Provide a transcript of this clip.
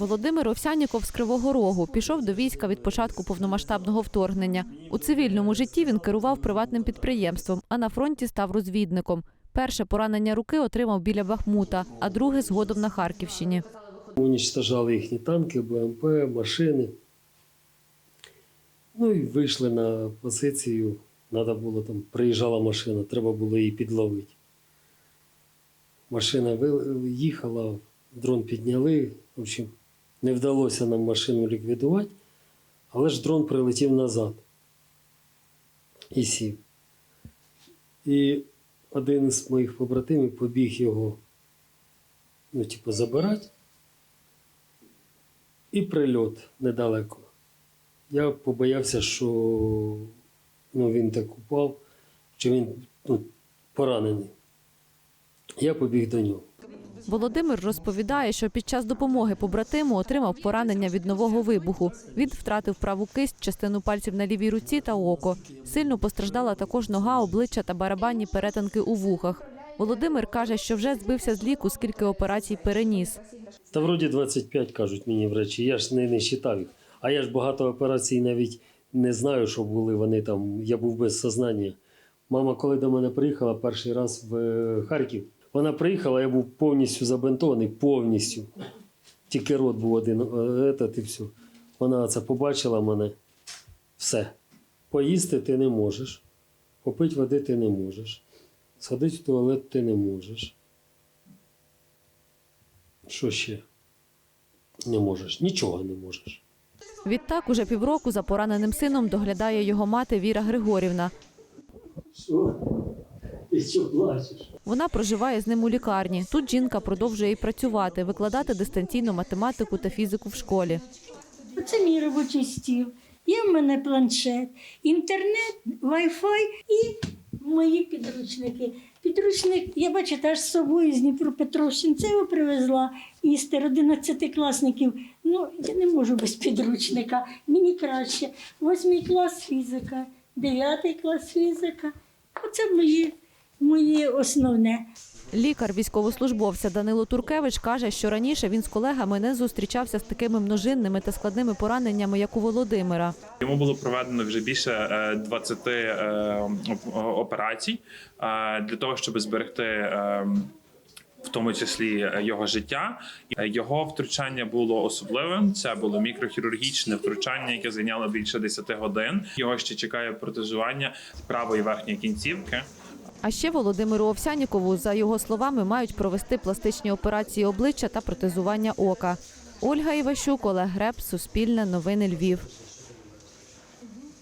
Володимир Овсяніков з Кривого Рогу пішов до війська від початку повномасштабного вторгнення. У цивільному житті він керував приватним підприємством, а на фронті став розвідником. Перше поранення руки отримав біля Бахмута, а друге згодом на Харківщині. Унічтожали їхні танки, БМП, машини. Ну і вийшли на позицію. Надо було там, приїжджала машина, треба було її підловити. Машина їхала, дрон підняли. В общем, не вдалося нам машину ліквідувати, але ж дрон прилетів назад і сів. І один із моїх побратимів побіг його, ну, типу, забирати. І прильот недалеко. Я побоявся, що ну, він так упав, що він ну, поранений. Я побіг до нього. Володимир розповідає, що під час допомоги побратиму отримав поранення від нового вибуху. Він втратив праву кисть, частину пальців на лівій руці та око. Сильно постраждала також нога, обличчя та барабанні перетинки у вухах. Володимир каже, що вже збився з ліку, скільки операцій переніс. Та вроді 25 кажуть мені врачі, я ж не, не считав їх. А я ж багато операцій навіть не знаю, що були вони там. Я був без сознання. Мама, коли до мене приїхала перший раз в е, Харків, вона приїхала, я був повністю забинтований, повністю. Тільки рот був один, е, этот і все. Вона це побачила мене. Все. Поїсти ти не можеш, попити води ти не можеш, сходити в туалет ти не можеш. Що ще? Не можеш, нічого не можеш. Відтак, уже півроку за пораненим сином доглядає його мати Віра Григорівна. Що? Ти що плачеш? Вона проживає з ним у лікарні. Тут жінка продовжує і працювати, викладати дистанційну математику та фізику в школі. Оце мій робочий стіл. Є в мене планшет, інтернет, вай-фай і мої підручники. Підручник, я бачу, аж з собою з Дніпропетровщини. Це його привезла істер 11 класників. Ну, я не можу без підручника. Мені краще. Восьмий клас фізика, дев'ятий клас фізика. Оце мої основне. Лікар військовослужбовця Данило Туркевич каже, що раніше він з колегами не зустрічався з такими множинними та складними пораненнями, як у Володимира. Йому було проведено вже більше е, 20 е, операцій е, для того, щоб зберегти. е, В тому числі е, його життя, Е, його втручання було особливим. Це було мікрохірургічне втручання, яке зайняло більше 10 годин. Його ще чекає протезування правої верхньої кінцівки. А ще Володимиру Овсянікову, за його словами, мають провести пластичні операції обличчя та протезування ока. Ольга Іващук, Олег Греб, Суспільне, Новини Львів.